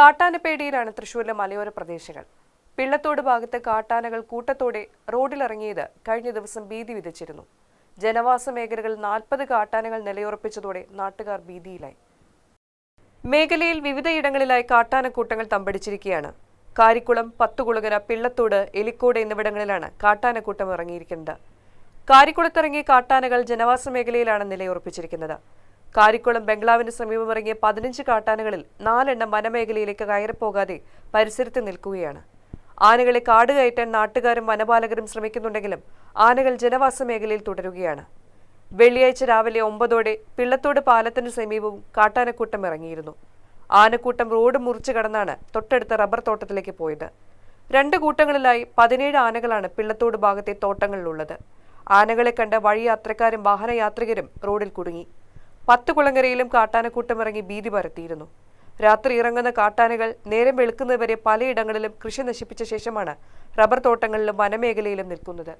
കാട്ടാനപ്പേടിയിലാണ് തൃശൂരിലെ മലയോര പ്രദേശങ്ങൾ. പിള്ളത്തോട് ഭാഗത്ത് കാട്ടാനകൾ കൂട്ടത്തോടെ റോഡിലിറങ്ങിയത് കഴിഞ്ഞ ദിവസം ഭീതി വിതച്ചിരുന്നു. ജനവാസ മേഖലകളിൽ നാൽപ്പത് കാട്ടാനകൾ നിലയുറപ്പിച്ചതോടെ നാട്ടുകാർ ഭീതിയിലായി. മേഖലയിൽ വിവിധയിടങ്ങളിലായി കാട്ടാനക്കൂട്ടങ്ങൾ തമ്പടിച്ചിരിക്കുകയാണ്. കാരിക്കുളം പത്തുകുളങ്ങര പിള്ളത്തോട് എലിക്കോട് എന്നിവിടങ്ങളിലാണ് കാട്ടാനക്കൂട്ടം ഇറങ്ങിയിരിക്കുന്നത്. കാരിക്കുളത്തിറങ്ങിയ കാട്ടാനകൾ ജനവാസ മേഖലയിലാണ് നിലയുറപ്പിച്ചിരിക്കുന്നത്. കാരിക്കുളം ബംഗ്ലാവിന് സമീപമിറങ്ങിയ പതിനഞ്ച് കാട്ടാനകളിൽ നാലെണ്ണം വനമേഖലയിലേക്ക് കയറിപ്പോകാതെ പരിസരത്ത് നിൽക്കുകയാണ്. ആനകളെ കാട് കയറ്റാൻ നാട്ടുകാരും വനപാലകരും ശ്രമിക്കുന്നുണ്ടെങ്കിലും ആനകൾ ജനവാസ മേഖലയിൽ തുടരുകയാണ്. വെള്ളിയാഴ്ച രാവിലെ ഒമ്പതോടെ പിള്ളത്തോട് പാലത്തിന് സമീപവും കാട്ടാനക്കൂട്ടം ഇറങ്ങിയിരുന്നു. ആനക്കൂട്ടം റോഡ് മുറിച്ചു കടന്നാണ് തൊട്ടടുത്ത റബ്ബർ തോട്ടത്തിലേക്ക് പോയത്. രണ്ട് കൂട്ടങ്ങളിലായി പതിനേഴ് ആനകളാണ് പിള്ളത്തോട് ഭാഗത്തെ തോട്ടങ്ങളിലുള്ളത്. ആനകളെ കണ്ട് വഴിയാത്രക്കാരും വാഹനയാത്രികരും റോഡിൽ കുടുങ്ങി. പത്ത് കുളങ്ങരയിലും കാട്ടാനക്കൂട്ടം ഇറങ്ങി ഭീതി പരത്തിയിരുന്നു. രാത്രി ഇറങ്ങുന്ന കാട്ടാനകൾ നേരം വെളുക്കുന്നതുവരെ പലയിടങ്ങളിലും കൃഷി നശിപ്പിച്ച ശേഷമാണ് റബ്ബർ തോട്ടങ്ങളിലും വനമേഖലയിലും നിൽക്കുന്നത്.